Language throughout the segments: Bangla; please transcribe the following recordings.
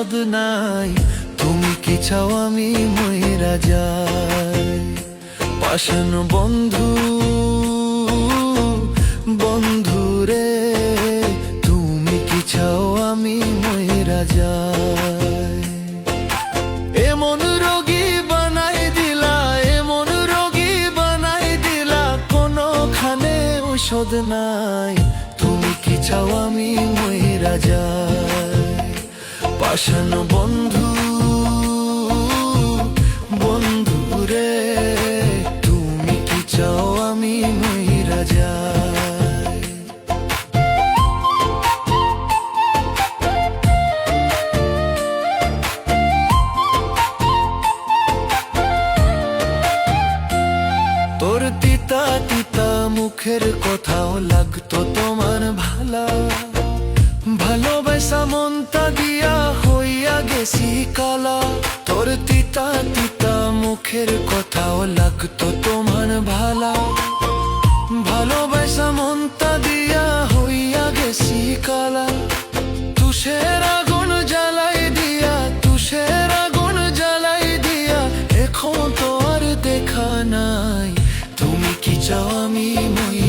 ঔষধ নাই। তুমি কি চাও আমি ময়রা যাই? পাশান বন্ধু বন্ধু রে, তুমি কি চাও আমি ময়রা যাই? এমন রোগী বানাই দিলা, এমন রোগী বানাই দিলা, কোনখানে ঔষধ নাই। তুমি কি চাও আমি ময়রা পাশান বন্ধু বন্ধু রে, তুমি কি চাও আমি ময়রা যাই? তোর তিতা তিতা মুখের কথাও লাগতো তোমার ভালা। ভালোবাসা মনটা দিয়া গেছি কালা। তোর তিতা তিতা মুখের কথাও লাগতো তোমার ভালা। ভালোবাসা মনটা দিয়া হইয়া গেছি কালা। তুষের আগুন জ্বালাই দিয়া, তুষের আগুন জ্বালাই দিয়া, এখন তো আর দেখা নাই। তুমি কি চাও আমি ময়রা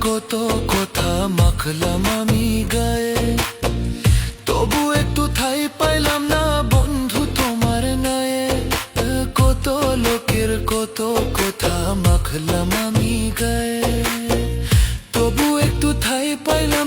কত কথা মাখলাম আমি গায়ে তবু একটু ঠাই পাইলাম না বন্ধু তোমার নায়ে কত লোকের কত কথা মাখলাম আমি গায়ে তবু একটু ঠাই পাইলাম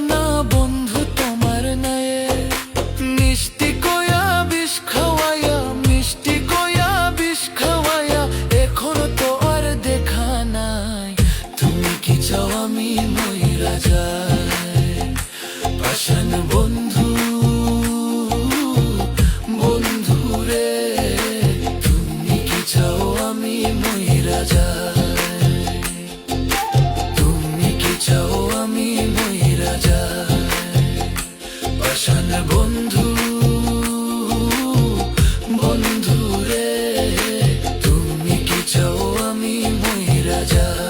মহিরাজা